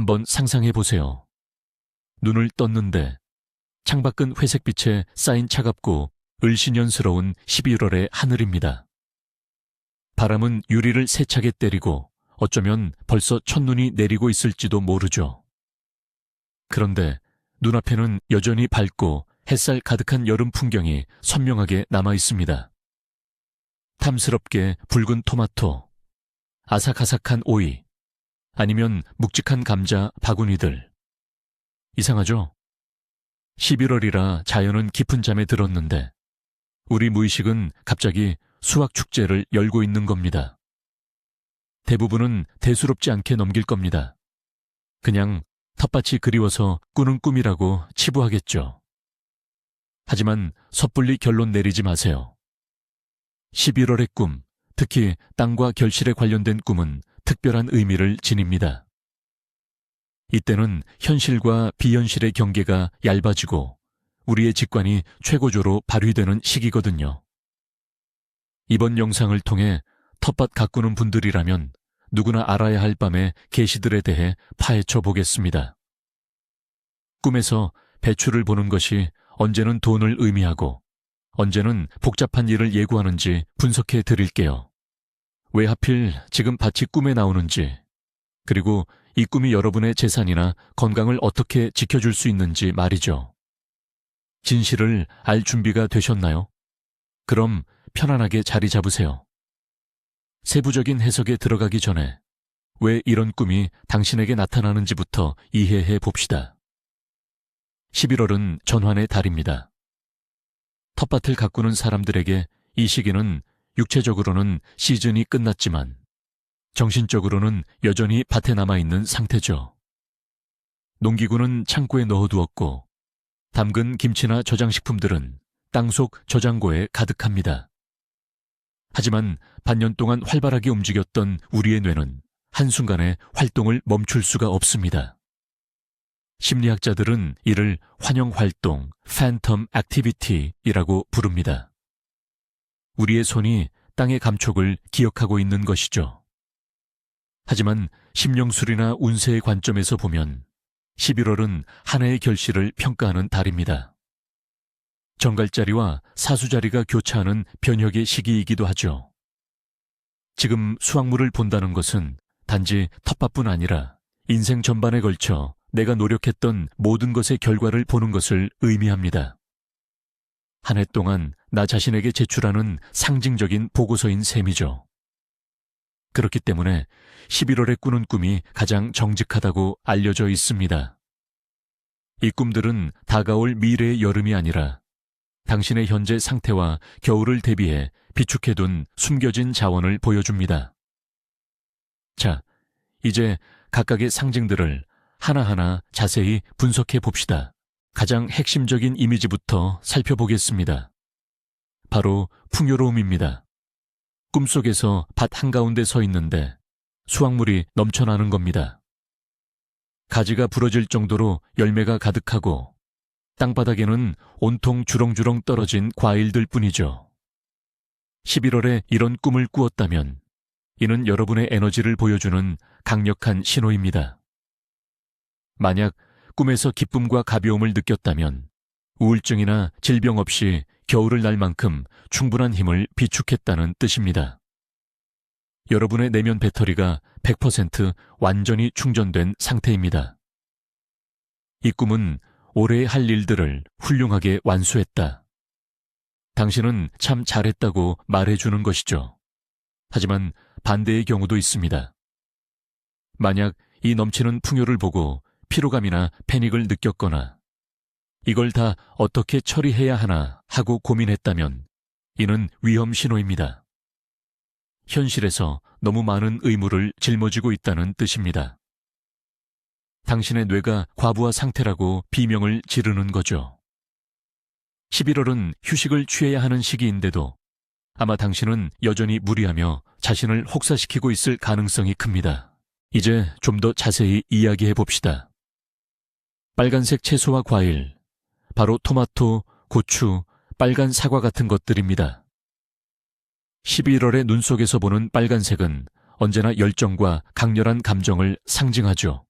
한번 상상해 보세요. 눈을 떴는데 창밖은 회색빛에 쌓인 차갑고 을신연스러운 11월의 하늘입니다. 바람은 유리를 세차게 때리고 어쩌면 벌써 첫눈이 내리고 있을지도 모르죠. 그런데 눈앞에는 여전히 밝고 햇살 가득한 여름 풍경이 선명하게 남아 있습니다. 탐스럽게 붉은 토마토, 아삭아삭한 오이, 아니면 묵직한 감자 바구니들. 이상하죠? 11월이라 자연은 깊은 잠에 들었는데 우리 무의식은 갑자기 수학 축제를 열고 있는 겁니다. 대부분은 대수롭지 않게 넘길 겁니다. 그냥 텃밭이 그리워서 꾸는 꿈이라고 치부하겠죠. 하지만 섣불리 결론 내리지 마세요. 11월의 꿈, 특히 땅과 결실에 관련된 꿈은 특별한 의미를 지닙니다. 이때는 현실과 비현실의 경계가 얇아지고 우리의 직관이 최고조로 발휘되는 시기거든요. 이번 영상을 통해 텃밭 가꾸는 분들이라면 누구나 알아야 할 밤의 계시들에 대해 파헤쳐 보겠습니다. 꿈에서 배출을 보는 것이 언제는 돈을 의미하고 언제는 복잡한 일을 예고하는지 분석해 드릴게요. 왜 하필 지금 밭이 꿈에 나오는지, 그리고 이 꿈이 여러분의 재산이나 건강을 어떻게 지켜줄 수 있는지 말이죠. 진실을 알 준비가 되셨나요? 그럼 편안하게 자리 잡으세요. 세부적인 해석에 들어가기 전에 왜 이런 꿈이 당신에게 나타나는지부터 이해해 봅시다. 11월은 전환의 달입니다. 텃밭을 가꾸는 사람들에게 이 시기는 육체적으로는 시즌이 끝났지만 정신적으로는 여전히 밭에 남아있는 상태죠. 농기구는 창고에 넣어두었고 담근 김치나 저장식품들은 땅속 저장고에 가득합니다. 하지만 반년 동안 활발하게 움직였던 우리의 뇌는 한순간에 활동을 멈출 수가 없습니다. 심리학자들은 이를 환영활동, phantom activity이라고 부릅니다. 우리의 손이 땅의 감촉을 기억하고 있는 것이죠. 하지만 심령술이나 운세의 관점에서 보면 11월은 한 해의 결실을 평가하는 달입니다. 정갈자리와 사수자리가 교차하는 변혁의 시기이기도 하죠. 지금 수확물을 본다는 것은 단지 텃밭뿐 아니라 인생 전반에 걸쳐 내가 노력했던 모든 것의 결과를 보는 것을 의미합니다. 한 해 동안 나 자신에게 제출하는 상징적인 보고서인 셈이죠. 그렇기 때문에 11월에 꾸는 꿈이 가장 정직하다고 알려져 있습니다. 이 꿈들은 다가올 미래의 여름이 아니라 당신의 현재 상태와 겨울을 대비해 비축해둔 숨겨진 자원을 보여줍니다. 자, 이제 각각의 상징들을 하나하나 자세히 분석해 봅시다. 가장 핵심적인 이미지부터 살펴보겠습니다. 바로 풍요로움입니다. 꿈속에서 밭 한가운데 서 있는데 수확물이 넘쳐나는 겁니다. 가지가 부러질 정도로 열매가 가득하고 땅바닥에는 온통 주렁주렁 떨어진 과일들 뿐이죠. 11월에 이런 꿈을 꾸었다면 이는 여러분의 에너지를 보여주는 강력한 신호입니다. 만약 꿈에서 기쁨과 가벼움을 느꼈다면 우울증이나 질병 없이 겨울을 날 만큼 충분한 힘을 비축했다는 뜻입니다. 여러분의 내면 배터리가 100% 완전히 충전된 상태입니다. 이 꿈은 올해 할 일들을 훌륭하게 완수했다. 당신은 참 잘했다고 말해주는 것이죠. 하지만 반대의 경우도 있습니다. 만약 이 넘치는 풍요를 보고 피로감이나 패닉을 느꼈거나 이걸 다 어떻게 처리해야 하나 하고 고민했다면 이는 위험 신호입니다. 현실에서 너무 많은 의무를 짊어지고 있다는 뜻입니다. 당신의 뇌가 과부하 상태라고 비명을 지르는 거죠. 11월은 휴식을 취해야 하는 시기인데도 아마 당신은 여전히 무리하며 자신을 혹사시키고 있을 가능성이 큽니다. 이제 좀 더 자세히 이야기해 봅시다. 빨간색 채소와 과일, 바로 토마토, 고추, 빨간 사과 같은 것들입니다. 11월의 눈 속에서 보는 빨간색은 언제나 열정과 강렬한 감정을 상징하죠.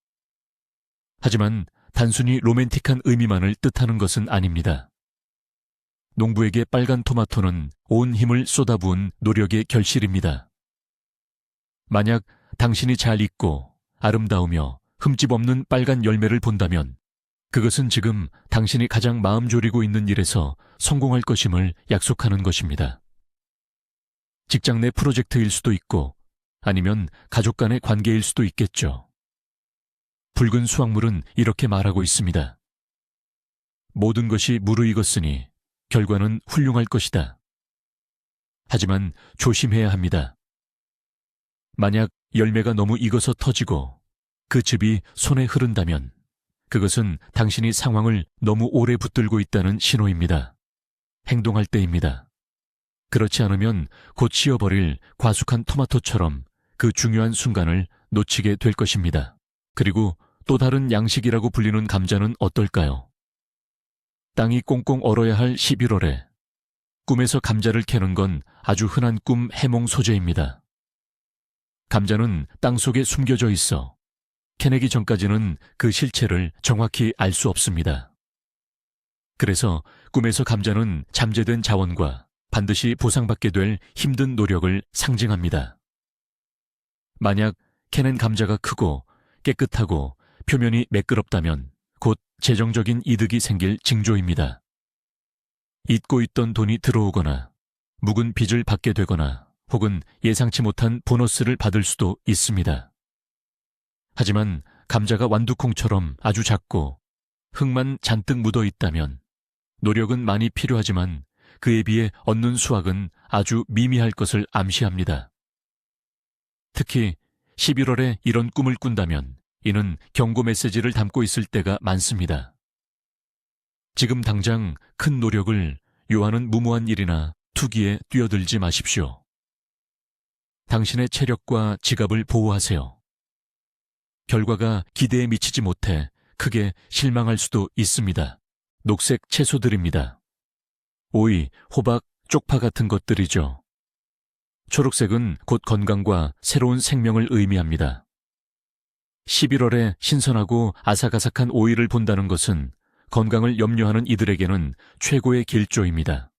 하지만 단순히 로맨틱한 의미만을 뜻하는 것은 아닙니다. 농부에게 빨간 토마토는 온 힘을 쏟아부은 노력의 결실입니다. 만약 당신이 잘 익고 아름다우며 흠집 없는 빨간 열매를 본다면 그것은 지금 당신이 가장 마음 졸이고 있는 일에서 성공할 것임을 약속하는 것입니다. 직장 내 프로젝트일 수도 있고 아니면 가족 간의 관계일 수도 있겠죠. 붉은 수확물은 이렇게 말하고 있습니다. 모든 것이 무르익었으니 결과는 훌륭할 것이다. 하지만 조심해야 합니다. 만약 열매가 너무 익어서 터지고 그 즙이 손에 흐른다면 그것은 당신이 상황을 너무 오래 붙들고 있다는 신호입니다. 행동할 때입니다. 그렇지 않으면 곧 씌어버릴 과숙한 토마토처럼 그 중요한 순간을 놓치게 될 것입니다. 그리고 또 다른 양식이라고 불리는 감자는 어떨까요? 땅이 꽁꽁 얼어야 할 11월에 꿈에서 감자를 캐는 건 아주 흔한 꿈 해몽 소재입니다. 감자는 땅 속에 숨겨져 있어 캐내기 전까지는 그 실체를 정확히 알 수 없습니다. 그래서 꿈에서 감자는 잠재된 자원과 반드시 보상받게 될 힘든 노력을 상징합니다. 만약 캐낸 감자가 크고 깨끗하고 표면이 매끄럽다면 곧 재정적인 이득이 생길 징조입니다. 잊고 있던 돈이 들어오거나 묵은 빚을 받게 되거나 혹은 예상치 못한 보너스를 받을 수도 있습니다. 하지만 감자가 완두콩처럼 아주 작고 흙만 잔뜩 묻어 있다면 노력은 많이 필요하지만 그에 비해 얻는 수확은 아주 미미할 것을 암시합니다. 특히 11월에 이런 꿈을 꾼다면 이는 경고 메시지를 담고 있을 때가 많습니다. 지금 당장 큰 노력을 요하는 무모한 일이나 투기에 뛰어들지 마십시오. 당신의 체력과 지갑을 보호하세요. 결과가 기대에 미치지 못해 크게 실망할 수도 있습니다. 녹색 채소들입니다. 오이, 호박, 쪽파 같은 것들이죠. 초록색은 곧 건강과 새로운 생명을 의미합니다. 11월에 신선하고 아삭아삭한 오이를 본다는 것은 건강을 염려하는 이들에게는 최고의 길조입니다.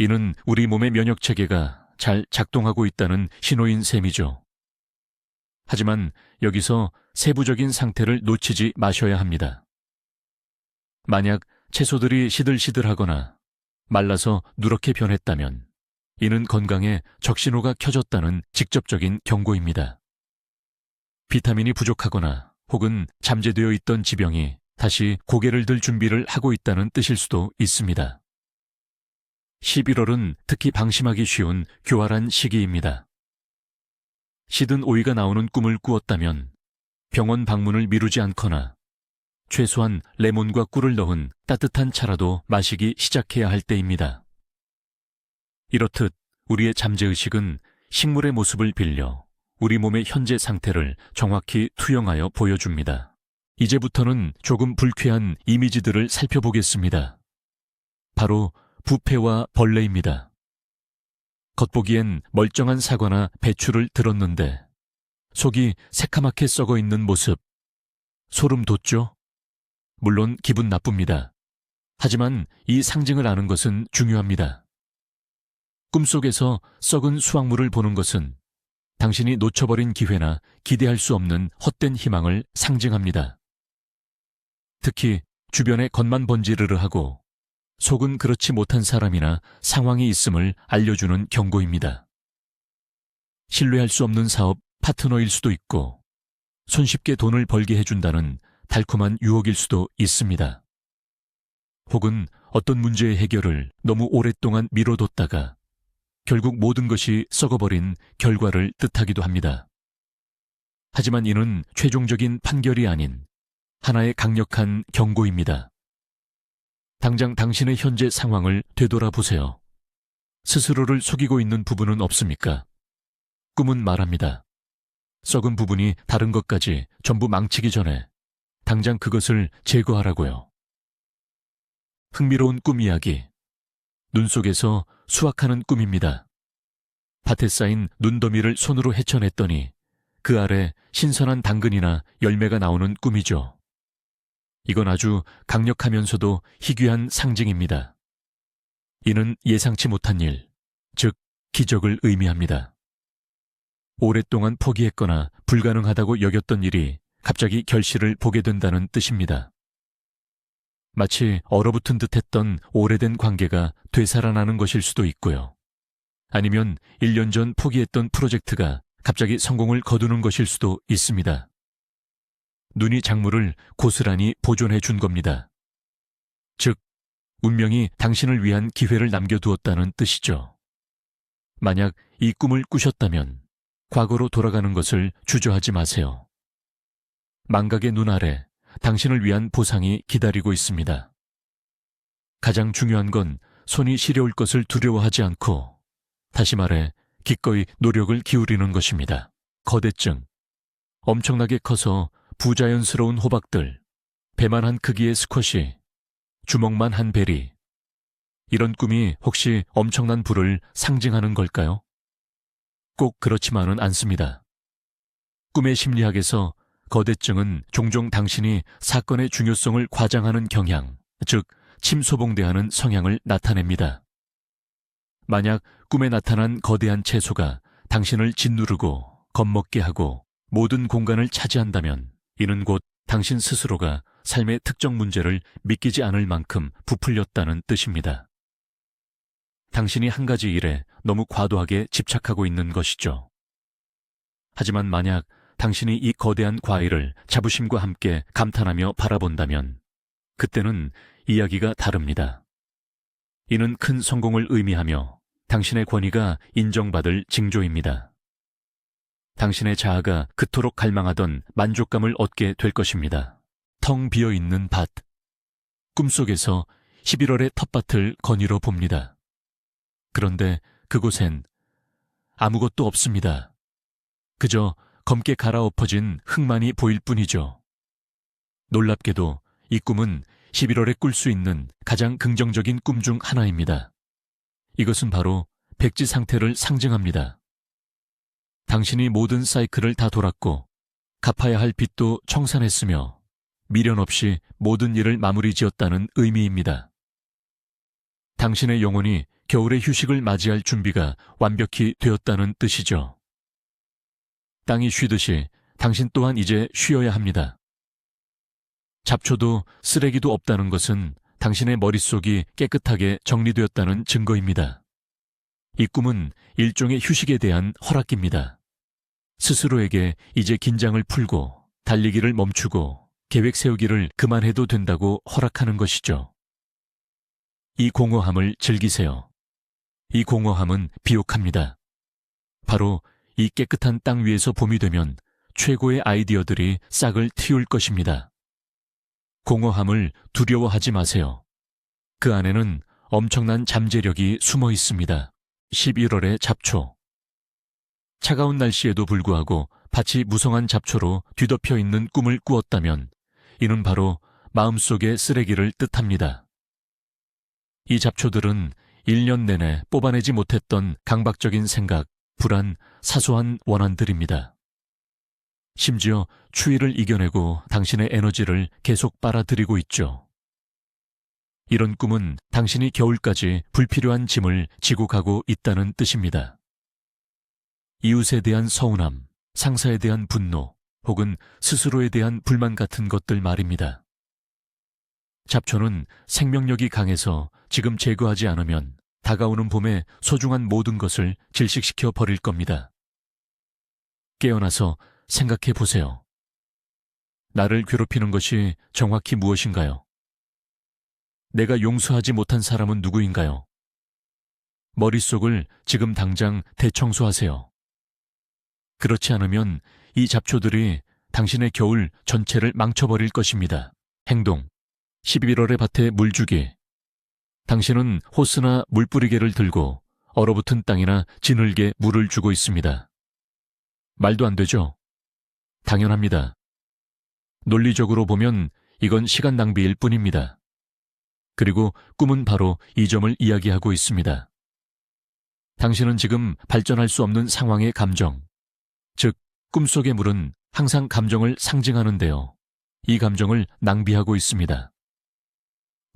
이는 우리 몸의 면역 체계가 잘 작동하고 있다는 신호인 셈이죠. 하지만 여기서 세부적인 상태를 놓치지 마셔야 합니다. 만약 채소들이 시들시들하거나 말라서 누렇게 변했다면 이는 건강에 적신호가 켜졌다는 직접적인 경고입니다. 비타민이 부족하거나 혹은 잠재되어 있던 지병이 다시 고개를 들 준비를 하고 있다는 뜻일 수도 있습니다. 11월은 특히 방심하기 쉬운 교활한 시기입니다. 시든 오이가 나오는 꿈을 꾸었다면 병원 방문을 미루지 않거나 최소한 레몬과 꿀을 넣은 따뜻한 차라도 마시기 시작해야 할 때입니다. 이렇듯 우리의 잠재의식은 식물의 모습을 빌려 우리 몸의 현재 상태를 정확히 투영하여 보여줍니다. 이제부터는 조금 불쾌한 이미지들을 살펴보겠습니다. 바로 부패와 벌레입니다. 겉보기엔 멀쩡한 사과나 배추를 들었는데 속이 새카맣게 썩어 있는 모습. 소름 돋죠? 물론 기분 나쁩니다. 하지만 이 상징을 아는 것은 중요합니다. 꿈속에서 썩은 수확물을 보는 것은 당신이 놓쳐버린 기회나 기대할 수 없는 헛된 희망을 상징합니다. 특히 주변에 겉만 번지르르 하고 속은 그렇지 못한 사람이나 상황이 있음을 알려주는 경고입니다. 신뢰할 수 없는 사업 파트너일 수도 있고 손쉽게 돈을 벌게 해준다는 달콤한 유혹일 수도 있습니다. 혹은 어떤 문제의 해결을 너무 오랫동안 미뤄뒀다가 결국 모든 것이 썩어버린 결과를 뜻하기도 합니다. 하지만 이는 최종적인 판결이 아닌 하나의 강력한 경고입니다. 당장 당신의 현재 상황을 되돌아보세요. 스스로를 속이고 있는 부분은 없습니까? 꿈은 말합니다. 썩은 부분이 다른 것까지 전부 망치기 전에 당장 그것을 제거하라고요. 흥미로운 꿈 이야기. 눈 속에서 수확하는 꿈입니다. 밭에 쌓인 눈더미를 손으로 헤쳐냈더니 그 아래 신선한 당근이나 열매가 나오는 꿈이죠. 이건 아주 강력하면서도 희귀한 상징입니다. 이는 예상치 못한 일, 즉 기적을 의미합니다. 오랫동안 포기했거나 불가능하다고 여겼던 일이 갑자기 결실을 보게 된다는 뜻입니다. 마치 얼어붙은 듯 했던 오래된 관계가 되살아나는 것일 수도 있고요. 아니면 1년 전 포기했던 프로젝트가 갑자기 성공을 거두는 것일 수도 있습니다. 눈이 작물을 고스란히 보존해 준 겁니다. 즉, 운명이 당신을 위한 기회를 남겨두었다는 뜻이죠. 만약 이 꿈을 꾸셨다면 과거로 돌아가는 것을 주저하지 마세요. 망각의 눈 아래 당신을 위한 보상이 기다리고 있습니다. 가장 중요한 건 손이 시려울 것을 두려워하지 않고 다시 말해 기꺼이 노력을 기울이는 것입니다. 거대증. 엄청나게 커서 부자연스러운 호박들, 배만 한 크기의 스쿼시, 주먹만 한 베리. 이런 꿈이 혹시 엄청난 부를 상징하는 걸까요? 꼭 그렇지만은 않습니다. 꿈의 심리학에서 거대증은 종종 당신이 사건의 중요성을 과장하는 경향, 즉, 침소봉대하는 성향을 나타냅니다. 만약 꿈에 나타난 거대한 채소가 당신을 짓누르고 겁먹게 하고 모든 공간을 차지한다면 이는 곧 당신 스스로가 삶의 특정 문제를 믿기지 않을 만큼 부풀렸다는 뜻입니다. 당신이 한 가지 일에 너무 과도하게 집착하고 있는 것이죠. 하지만 만약 당신이 이 거대한 과일을 자부심과 함께 감탄하며 바라본다면 그때는 이야기가 다릅니다. 이는 큰 성공을 의미하며 당신의 권위가 인정받을 징조입니다. 당신의 자아가 그토록 갈망하던 만족감을 얻게 될 것입니다. 텅 비어 있는 밭. 꿈속에서 11월의 텃밭을 거닐어 봅니다. 그런데 그곳엔 아무것도 없습니다. 그저 검게 갈아엎어진 흙만이 보일 뿐이죠. 놀랍게도 이 꿈은 11월에 꿀 수 있는 가장 긍정적인 꿈 중 하나입니다. 이것은 바로 백지 상태를 상징합니다. 당신이 모든 사이클을 다 돌았고 갚아야 할 빚도 청산했으며 미련 없이 모든 일을 마무리 지었다는 의미입니다. 당신의 영혼이 겨울의 휴식을 맞이할 준비가 완벽히 되었다는 뜻이죠. 땅이 쉬듯이 당신 또한 이제 쉬어야 합니다. 잡초도 쓰레기도 없다는 것은 당신의 머릿속이 깨끗하게 정리되었다는 증거입니다. 이 꿈은 일종의 휴식에 대한 허락입니다. 스스로에게 이제 긴장을 풀고 달리기를 멈추고 계획 세우기를 그만해도 된다고 허락하는 것이죠. 이 공허함을 즐기세요. 이 공허함은 비옥합니다. 바로 이 깨끗한 땅 위에서 봄이 되면 최고의 아이디어들이 싹을 틔울 것입니다. 공허함을 두려워하지 마세요. 그 안에는 엄청난 잠재력이 숨어 있습니다. 11월의 잡초. 차가운 날씨에도 불구하고 밭이 무성한 잡초로 뒤덮여 있는 꿈을 꾸었다면 이는 바로 마음속의 쓰레기를 뜻합니다. 이 잡초들은 1년 내내 뽑아내지 못했던 강박적인 생각, 불안, 사소한 원한들입니다. 심지어 추위를 이겨내고 당신의 에너지를 계속 빨아들이고 있죠. 이런 꿈은 당신이 겨울까지 불필요한 짐을 지고 가고 있다는 뜻입니다. 이웃에 대한 서운함, 상사에 대한 분노, 혹은 스스로에 대한 불만 같은 것들 말입니다. 잡초는 생명력이 강해서 지금 제거하지 않으면 다가오는 봄에 소중한 모든 것을 질식시켜 버릴 겁니다. 깨어나서 생각해 보세요. 나를 괴롭히는 것이 정확히 무엇인가요? 내가 용서하지 못한 사람은 누구인가요? 머릿속을 지금 당장 대청소하세요. 그렇지 않으면 이 잡초들이 당신의 겨울 전체를 망쳐버릴 것입니다. 행동. 11월의 밭에 물 주기. 당신은 호스나 물뿌리개를 들고 얼어붙은 땅이나 지늘게 물을 주고 있습니다. 말도 안 되죠? 당연합니다. 논리적으로 보면 이건 시간 낭비일 뿐입니다. 그리고 꿈은 바로 이 점을 이야기하고 있습니다. 당신은 지금 발전할 수 없는 상황의 감정, 즉, 꿈속의 물은 항상 감정을 상징하는데요. 이 감정을 낭비하고 있습니다.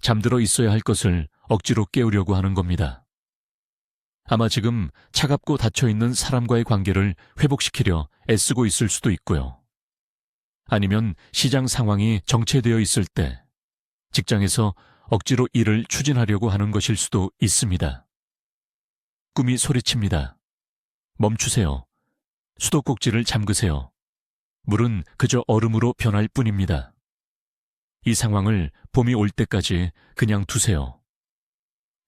잠들어 있어야 할 것을 억지로 깨우려고 하는 겁니다. 아마 지금 차갑고 닫혀있는 사람과의 관계를 회복시키려 애쓰고 있을 수도 있고요. 아니면 시장 상황이 정체되어 있을 때 직장에서 억지로 일을 추진하려고 하는 것일 수도 있습니다. 꿈이 소리칩니다. 멈추세요. 수도꼭지를 잠그세요. 물은 그저 얼음으로 변할 뿐입니다. 이 상황을 봄이 올 때까지 그냥 두세요.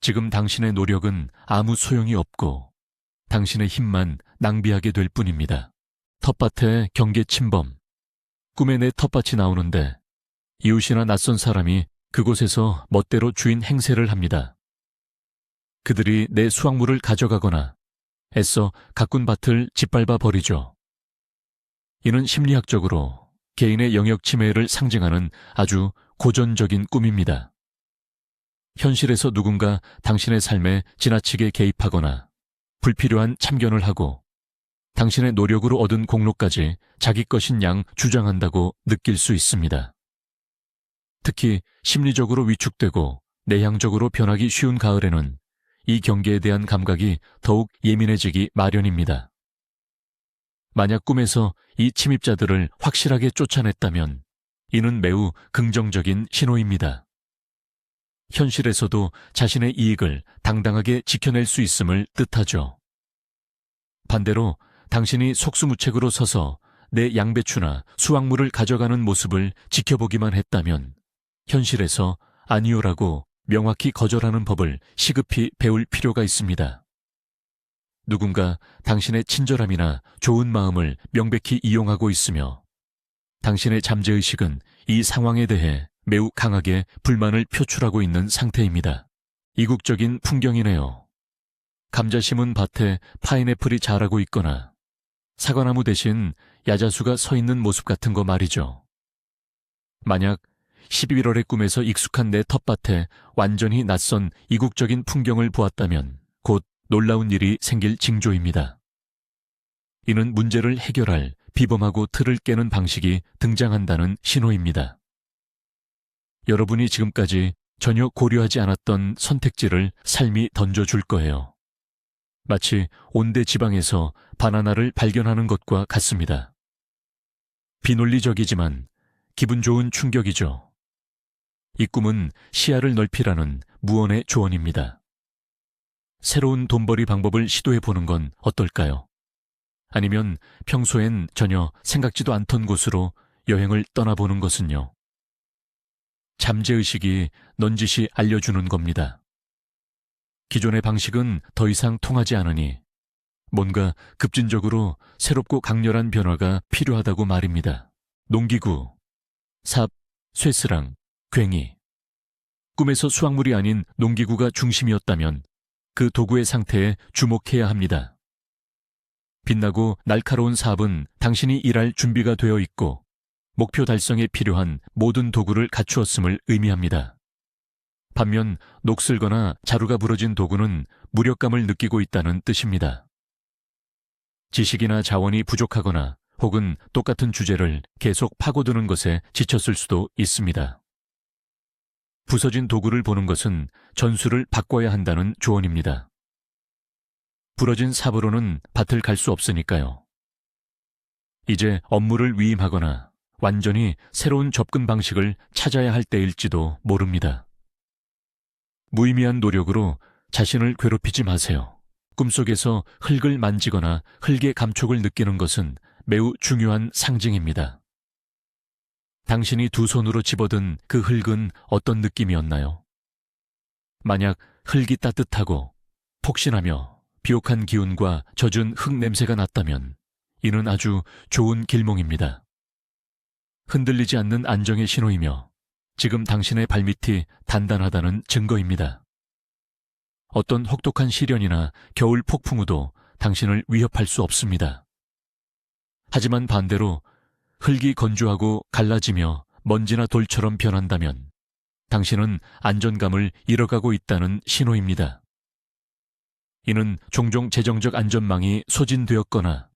지금 당신의 노력은 아무 소용이 없고 당신의 힘만 낭비하게 될 뿐입니다. 텃밭에 경계 침범. 꿈에 내 텃밭이 나오는데 이웃이나 낯선 사람이 그곳에서 멋대로 주인 행세를 합니다. 그들이 내 수확물을 가져가거나 애써 가꾼 밭을 짓밟아 버리죠. 이는 심리학적으로 개인의 영역 침해를 상징하는 아주 고전적인 꿈입니다. 현실에서 누군가 당신의 삶에 지나치게 개입하거나 불필요한 참견을 하고 당신의 노력으로 얻은 공로까지 자기 것인 양 주장한다고 느낄 수 있습니다. 특히 심리적으로 위축되고 내향적으로 변하기 쉬운 가을에는 이 경계에 대한 감각이 더욱 예민해지기 마련입니다. 만약 꿈에서 이 침입자들을 확실하게 쫓아냈다면 이는 매우 긍정적인 신호입니다. 현실에서도 자신의 이익을 당당하게 지켜낼 수 있음을 뜻하죠. 반대로 당신이 속수무책으로 서서 내 양배추나 수확물을 가져가는 모습을 지켜보기만 했다면 현실에서 아니오라고 명확히 거절하는 법을 시급히 배울 필요가 있습니다. 누군가 당신의 친절함이나 좋은 마음을 명백히 이용하고 있으며 당신의 잠재의식은 이 상황에 대해 매우 강하게 불만을 표출하고 있는 상태입니다. 이국적인 풍경이네요. 감자 심은 밭에 파인애플이 자라고 있거나 사과나무 대신 야자수가 서 있는 모습 같은 거 말이죠. 만약 11월의 꿈에서 익숙한 내 텃밭에 완전히 낯선 이국적인 풍경을 보았다면 곧 놀라운 일이 생길 징조입니다. 이는 문제를 해결할 비범하고 틀을 깨는 방식이 등장한다는 신호입니다. 여러분이 지금까지 전혀 고려하지 않았던 선택지를 삶이 던져줄 거예요. 마치 온대 지방에서 바나나를 발견하는 것과 같습니다. 비논리적이지만 기분 좋은 충격이죠. 이 꿈은 시야를 넓히라는 무언의 조언입니다. 새로운 돈벌이 방법을 시도해 보는 건 어떨까요? 아니면 평소엔 전혀 생각지도 않던 곳으로 여행을 떠나보는 것은요? 잠재의식이 넌지시 알려주는 겁니다. 기존의 방식은 더 이상 통하지 않으니 뭔가 급진적으로 새롭고 강렬한 변화가 필요하다고 말입니다. 농기구, 삽, 쇠스랑, 괭이. 꿈에서 수확물이 아닌 농기구가 중심이었다면 그 도구의 상태에 주목해야 합니다. 빛나고 날카로운 삽은 당신이 일할 준비가 되어 있고 목표 달성에 필요한 모든 도구를 갖추었음을 의미합니다. 반면 녹슬거나 자루가 부러진 도구는 무력감을 느끼고 있다는 뜻입니다. 지식이나 자원이 부족하거나 혹은 똑같은 주제를 계속 파고드는 것에 지쳤을 수도 있습니다. 부서진 도구를 보는 것은 전술을 바꿔야 한다는 조언입니다. 부러진 삽으로는 밭을 갈 수 없으니까요. 이제 업무를 위임하거나 완전히 새로운 접근 방식을 찾아야 할 때일지도 모릅니다. 무의미한 노력으로 자신을 괴롭히지 마세요. 꿈속에서 흙을 만지거나 흙의 감촉을 느끼는 것은 매우 중요한 상징입니다. 당신이 두 손으로 집어든 그 흙은 어떤 느낌이었나요? 만약 흙이 따뜻하고 폭신하며 비옥한 기운과 젖은 흙 냄새가 났다면 이는 아주 좋은 길몽입니다. 흔들리지 않는 안정의 신호이며 지금 당신의 발밑이 단단하다는 증거입니다. 어떤 혹독한 시련이나 겨울 폭풍우도 당신을 위협할 수 없습니다. 하지만 반대로 흙이 건조하고 갈라지며 먼지나 돌처럼 변한다면 당신은 안전감을 잃어가고 있다는 신호입니다. 이는 종종 재정적 안전망이 소진되었거나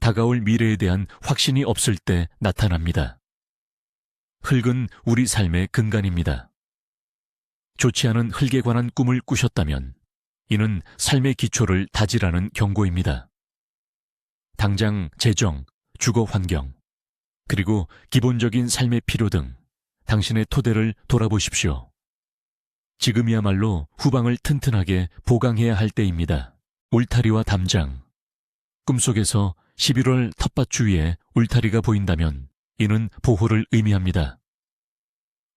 다가올 미래에 대한 확신이 없을 때 나타납니다. 흙은 우리 삶의 근간입니다. 좋지 않은 흙에 관한 꿈을 꾸셨다면 이는 삶의 기초를 다지라는 경고입니다. 당장 재정, 주거 환경, 그리고 기본적인 삶의 필요 등 당신의 토대를 돌아보십시오. 지금이야말로 후방을 튼튼하게 보강해야 할 때입니다. 울타리와 담장. 꿈속에서 11월 텃밭 주위에 울타리가 보인다면 이는 보호를 의미합니다.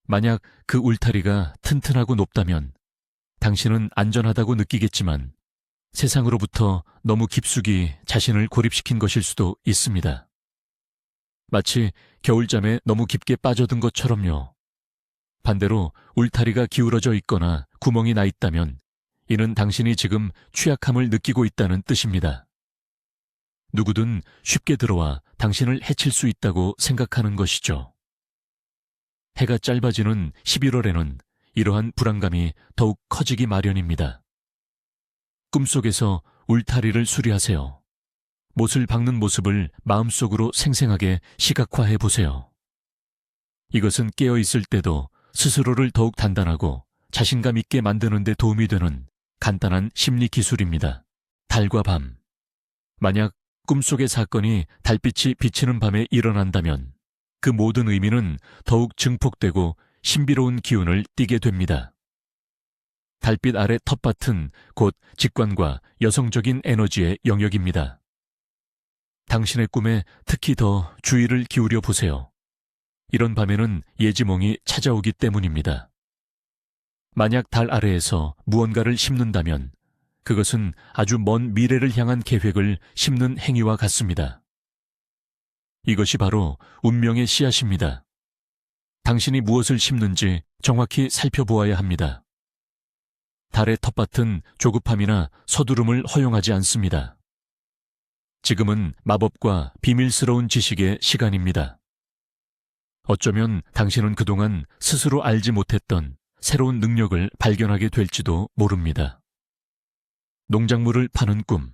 만약 그 울타리가 튼튼하고 높다면 당신은 안전하다고 느끼겠지만 세상으로부터 너무 깊숙이 자신을 고립시킨 것일 수도 있습니다. 마치 겨울잠에 너무 깊게 빠져든 것처럼요. 반대로 울타리가 기울어져 있거나 구멍이 나 있다면 이는 당신이 지금 취약함을 느끼고 있다는 뜻입니다. 누구든 쉽게 들어와 당신을 해칠 수 있다고 생각하는 것이죠. 해가 짧아지는 11월에는 이러한 불안감이 더욱 커지기 마련입니다. 꿈속에서 울타리를 수리하세요. 못을 박는 모습을 마음속으로 생생하게 시각화해 보세요. 이것은 깨어 있을 때도 스스로를 더욱 단단하고 자신감 있게 만드는 데 도움이 되는 간단한 심리 기술입니다. 달과 밤. 만약 꿈속의 사건이 달빛이 비치는 밤에 일어난다면 그 모든 의미는 더욱 증폭되고 신비로운 기운을 띠게 됩니다. 달빛 아래 텃밭은 곧 직관과 여성적인 에너지의 영역입니다. 당신의 꿈에 특히 더 주의를 기울여 보세요. 이런 밤에는 예지몽이 찾아오기 때문입니다. 만약 달 아래에서 무언가를 심는다면 그것은 아주 먼 미래를 향한 계획을 심는 행위와 같습니다. 이것이 바로 운명의 씨앗입니다. 당신이 무엇을 심는지 정확히 살펴보아야 합니다. 달의 텃밭은 조급함이나 서두름을 허용하지 않습니다. 지금은 마법과 비밀스러운 지식의 시간입니다. 어쩌면 당신은 그동안 스스로 알지 못했던 새로운 능력을 발견하게 될지도 모릅니다. 농작물을 파는 꿈.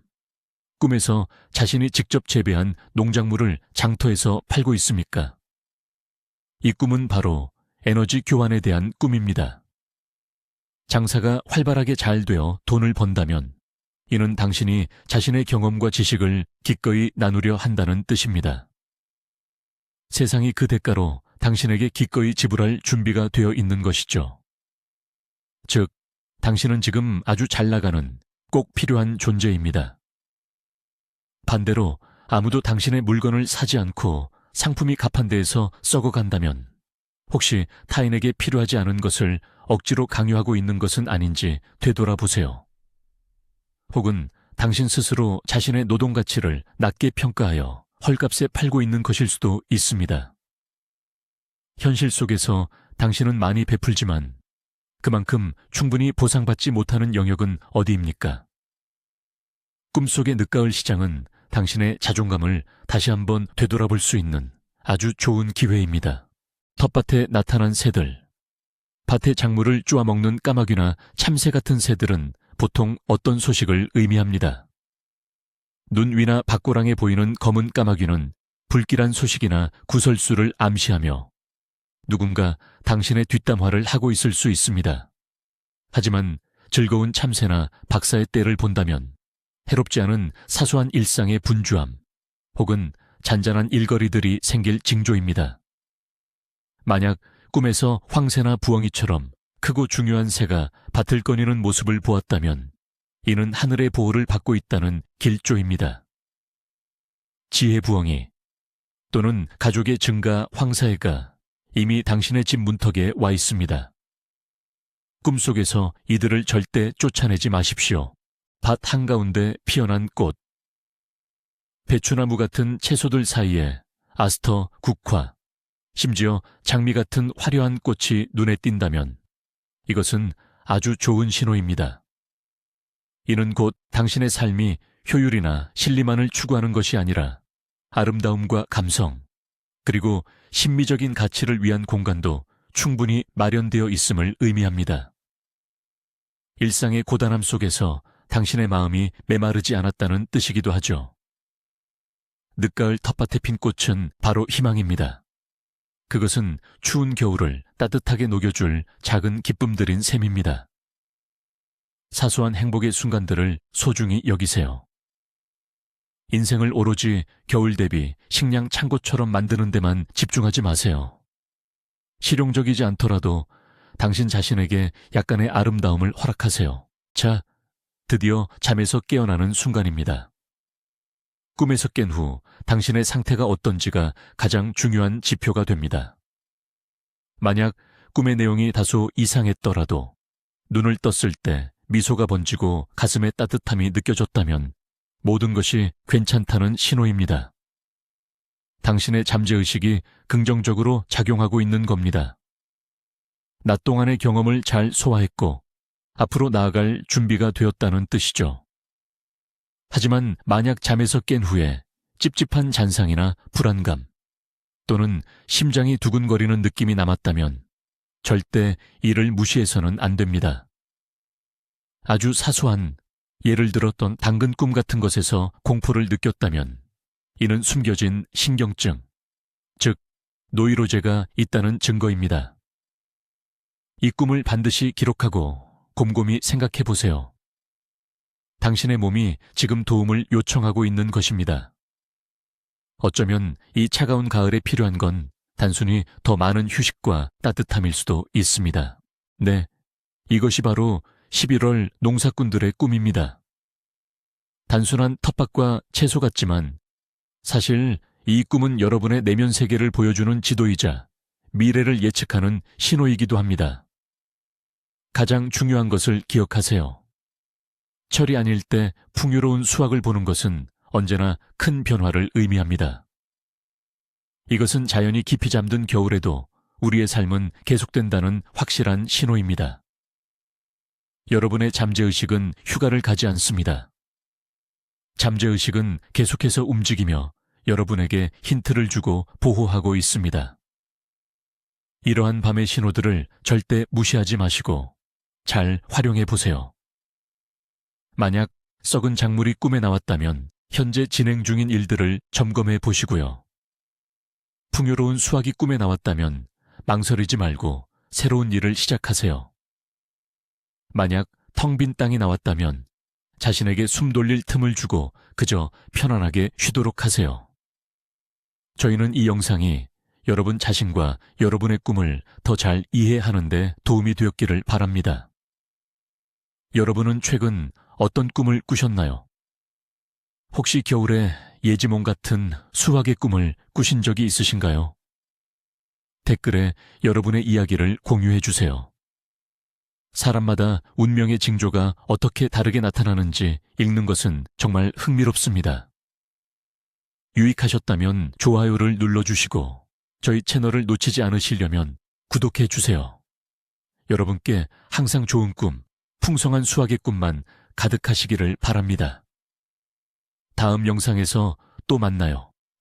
꿈에서 자신이 직접 재배한 농작물을 장터에서 팔고 있습니까? 이 꿈은 바로 에너지 교환에 대한 꿈입니다. 장사가 활발하게 잘 되어 돈을 번다면 이는 당신이 자신의 경험과 지식을 기꺼이 나누려 한다는 뜻입니다. 세상이 그 대가로 당신에게 기꺼이 지불할 준비가 되어 있는 것이죠. 즉, 당신은 지금 아주 잘 나가는 꼭 필요한 존재입니다. 반대로 아무도 당신의 물건을 사지 않고 상품이 가판대에서 썩어간다면 혹시 타인에게 필요하지 않은 것을 억지로 강요하고 있는 것은 아닌지 되돌아보세요. 혹은 당신 스스로 자신의 노동 가치를 낮게 평가하여 헐값에 팔고 있는 것일 수도 있습니다. 현실 속에서 당신은 많이 베풀지만 그만큼 충분히 보상받지 못하는 영역은 어디입니까? 꿈속의 늦가을 시장은 당신의 자존감을 다시 한번 되돌아볼 수 있는 아주 좋은 기회입니다. 텃밭에 나타난 새들, 밭의 작물을 쪼아먹는 까마귀나 참새 같은 새들은 보통 어떤 소식을 의미합니다. 눈 위나 밭고랑에 보이는 검은 까마귀는 불길한 소식이나 구설수를 암시하며 누군가 당신의 뒷담화를 하고 있을 수 있습니다. 하지만 즐거운 참새나 박사의 때를 본다면 해롭지 않은 사소한 일상의 분주함 혹은 잔잔한 일거리들이 생길 징조입니다. 만약 꿈에서 황새나 부엉이처럼 크고 중요한 새가 밭을 거니는 모습을 보았다면 이는 하늘의 보호를 받고 있다는 길조입니다. 지혜 부엉이 또는 가족의 증가 황사애가 이미 당신의 집 문턱에 와 있습니다. 꿈속에서 이들을 절대 쫓아내지 마십시오. 밭 한가운데 피어난 꽃. 배추나무 같은 채소들 사이에 아스터, 국화, 심지어 장미 같은 화려한 꽃이 눈에 띈다면 이것은 아주 좋은 신호입니다. 이는 곧 당신의 삶이 효율이나 신리만을 추구하는 것이 아니라 아름다움과 감성, 그리고 심미적인 가치를 위한 공간도 충분히 마련되어 있음을 의미합니다. 일상의 고단함 속에서 당신의 마음이 메마르지 않았다는 뜻이기도 하죠. 늦가을 텃밭에 핀 꽃은 바로 희망입니다. 그것은 추운 겨울을 따뜻하게 녹여줄 작은 기쁨들인 셈입니다. 사소한 행복의 순간들을 소중히 여기세요. 인생을 오로지 겨울 대비 식량 창고처럼 만드는 데만 집중하지 마세요. 실용적이지 않더라도 당신 자신에게 약간의 아름다움을 허락하세요. 자, 드디어 잠에서 깨어나는 순간입니다. 꿈에서 깬 후 당신의 상태가 어떤지가 가장 중요한 지표가 됩니다. 만약 꿈의 내용이 다소 이상했더라도 눈을 떴을 때 미소가 번지고 가슴에 따뜻함이 느껴졌다면 모든 것이 괜찮다는 신호입니다. 당신의 잠재의식이 긍정적으로 작용하고 있는 겁니다. 낮 동안의 경험을 잘 소화했고 앞으로 나아갈 준비가 되었다는 뜻이죠. 하지만 만약 잠에서 깬 후에 찝찝한 잔상이나 불안감 또는 심장이 두근거리는 느낌이 남았다면 절대 이를 무시해서는 안 됩니다. 아주 사소한 예를 들었던 당근 꿈 같은 것에서 공포를 느꼈다면 이는 숨겨진 신경증, 즉 노이로제가 있다는 증거입니다. 이 꿈을 반드시 기록하고 곰곰이 생각해 보세요. 당신의 몸이 지금 도움을 요청하고 있는 것입니다. 어쩌면 이 차가운 가을에 필요한 건 단순히 더 많은 휴식과 따뜻함일 수도 있습니다. 네, 이것이 바로 11월 농사꾼들의 꿈입니다. 단순한 텃밭과 채소 같지만 사실 이 꿈은 여러분의 내면 세계를 보여주는 지도이자 미래를 예측하는 신호이기도 합니다. 가장 중요한 것을 기억하세요. 철이 아닐 때 풍요로운 수확을 보는 것은 언제나 큰 변화를 의미합니다. 이것은 자연이 깊이 잠든 겨울에도 우리의 삶은 계속된다는 확실한 신호입니다. 여러분의 잠재의식은 휴가를 가지 않습니다. 잠재의식은 계속해서 움직이며 여러분에게 힌트를 주고 보호하고 있습니다. 이러한 밤의 신호들을 절대 무시하지 마시고 잘 활용해 보세요. 만약 썩은 작물이 꿈에 나왔다면 현재 진행 중인 일들을 점검해 보시고요. 풍요로운 수확이 꿈에 나왔다면 망설이지 말고 새로운 일을 시작하세요. 만약 텅 빈 땅이 나왔다면 자신에게 숨 돌릴 틈을 주고 그저 편안하게 쉬도록 하세요. 저희는 이 영상이 여러분 자신과 여러분의 꿈을 더 잘 이해하는데 도움이 되었기를 바랍니다. 여러분은 최근 어떤 꿈을 꾸셨나요? 혹시 겨울에 예지몽 같은 수학의 꿈을 꾸신 적이 있으신가요? 댓글에 여러분의 이야기를 공유해 주세요. 사람마다 운명의 징조가 어떻게 다르게 나타나는지 읽는 것은 정말 흥미롭습니다. 유익하셨다면 좋아요를 눌러주시고 저희 채널을 놓치지 않으시려면 구독해 주세요. 여러분께 항상 좋은 꿈, 풍성한 수학의 꿈만 가득하시기를 바랍니다. 다음 영상에서 또 만나요.